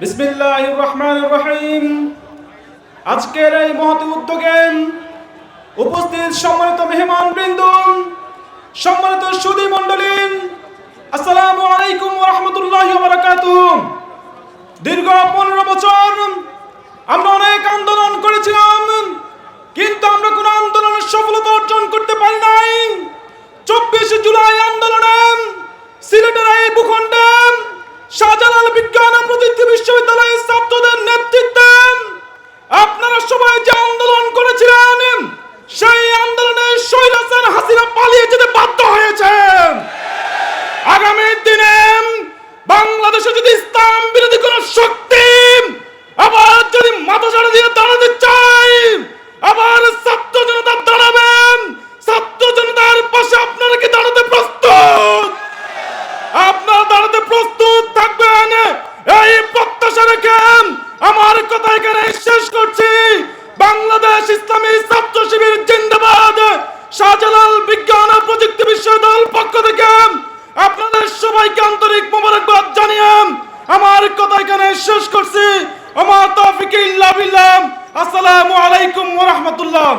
বিসমিল্লাহ রহমান রহিম। আজকের এই মহৎ উদ্যোগে উপস্থিত সম্মানিত মেহমান বৃন্দ সম্মানিত সুদী মণ্ডলী আসসালামু আলাইকুম রহমতুল্লাহ বারাকাতুহ। দীর্ঘ পনেরো বছর আমরা অনেক আন্দোলন করেছিলাম কিন্তু আমরা কোনো আন্দোলনের সফলতা অর্জন করতে পারি নাই চব্বিশে জুলাই আন্দোলনে সিলেটের এই ভূখণ্ডে শাহজালাল বিজ্ঞান ও প্রযুক্তি বিশ্ববিদ্যালয়ের ছাত্রদের নেতৃত্বে আপনারা সবাই যে আন্দোলন করেছিলেন, সেই আন্দোলনে শৈলাসেন হাসিনা পালিয়ে যেতে বাধ্য হয়েছে আগামী দিনে বাংলাদেশে যদি ইসলাম বিরোধী কোন শক্তি আবার যদি মাথা ছাড়া দিয়ে দাঁড়াতে চাই আবার ছাত্র জনতা দাঁড়াবেন ছাত্র জনতার পাশে আপনারা কি দাঁড়াতে প্রস্তুত? আপনারা দাঁড়াতে প্রস্তুত থাকবেন। এই প্রত্যাশা রেখে আমার কথা এখানে শেষ করছি। বাংলাদেশ ইসলামী ছাত্র শিবির জিন্দাবাদ। শাহজালাল বিজ্ঞান ও প্রযুক্তি বিশ্ববিদ্যালয়ের পক্ষ থেকে আপনাদের সবাইকে আন্তরিক মোবারকবাদ জানিয়ে আমার কথা এখানে শেষ করছি। আমার তৌফিক ইল্লা বিল্লাহ। আসসালামু আলাইকুম ওয়া রাহমাতুল্লাহ।